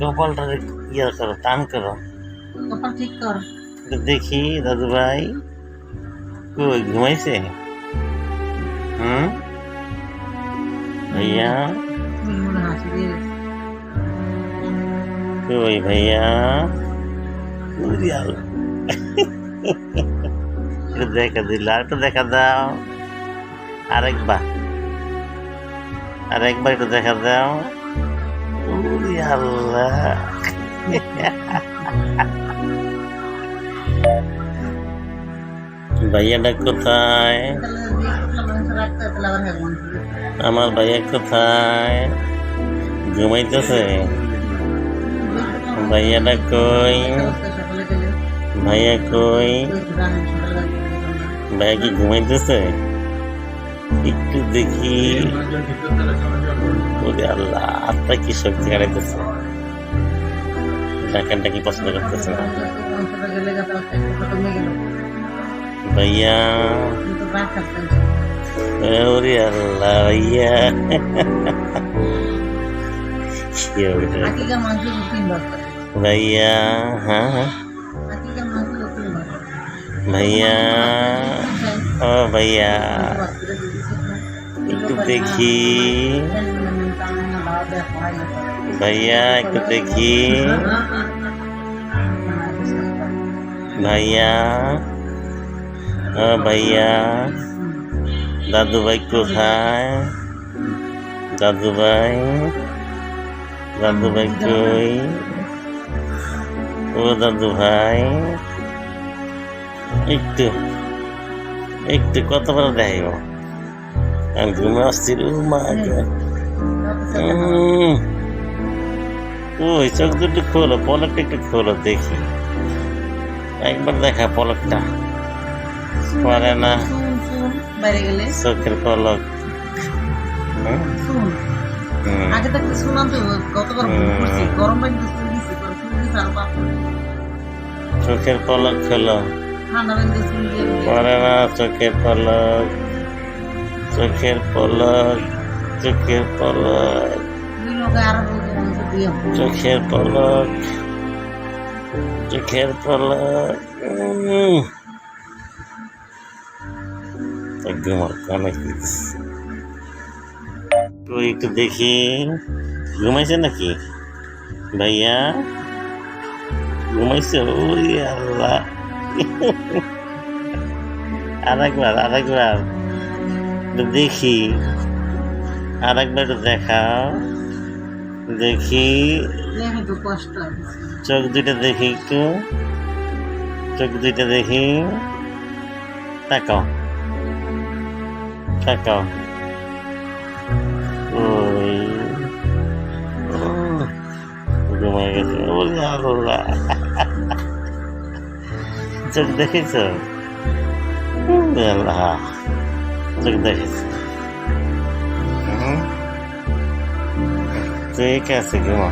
কপালটা ইয়ে করো টান করো কপাল ঠিক কর একটু দেখি দাদু ভাই কই ঘুমাইছে হুম ভাইয়া মনে মনে হাসি দিয়ে কই ভাইয়া উরি আলো একটু দেখা দিল আর একটু দেখা দাও আরেকবার আরেকবার একটু দেখা দাও উরি আল্লাহ ভাইয়াটা কোথায়? আমার ভাইয়া কোথায়? ঘুমাইতেছে? ভাইয়াটা কই? ভাইয়া কই? ভাইয়া কি ঘুমাইতেছে? একটু দেখি ওরে আল্লাহ আত্মা কি শক্তি হারাইতেছে ডাকানটা কি পছন্দ করতেছে না গেলে গেছে কমে গেল ভাইয়া কিন্তু রাগ থাকতেন ওরে আল্লাহ ভাইয়া কি হবে এটা? আকিকা মাংস তিন বার করে ভাইয়া হ্যাঁ হ্যাঁ। আকিকা মাংস তিন বার করে ভাইয়া ও ভাইয়া একটু দেখি। ভাইয়া, একটু দেখি। ভাইয়া। ও ভাইয়া। দাদু ভাই কোথায়? দাদু ভাই দাদু ভাই কই? ও দাদু ভাই একটু একটু কত বড় দেখাইব? ও মা গো। উম। ওই চোখ দুটো খোলো পলকটা একটু খোলো দেখি। একবার দেখা পলকটা। পারে না। চোখের পলক। আগে থাকতে শুনলাম তো গরম পানি চোখের পলক খোলো। পারে না চোখের পলক। চোখের পলক চোখের পলক দুই লোক আর মাংস দিয়ে চোখের পলক চোখের পলক উম। একদম আর কানে তুই একটু দেখি ঘুমাইছে নাকি ভাইয়া ঘুমাইছে ওই আল্লাহ আরেকবার আরেকবার দেখি আরেকবার একটু দেখাও। দেখি চোখ দুইটা দেখি একটু। চোখ দুইটা দেখি। তাকাও। তাকাও। ওই। উম, গেছে। চোখ দেখেছ? আল্লাহ цих 10. Угу. Це яке сидимо?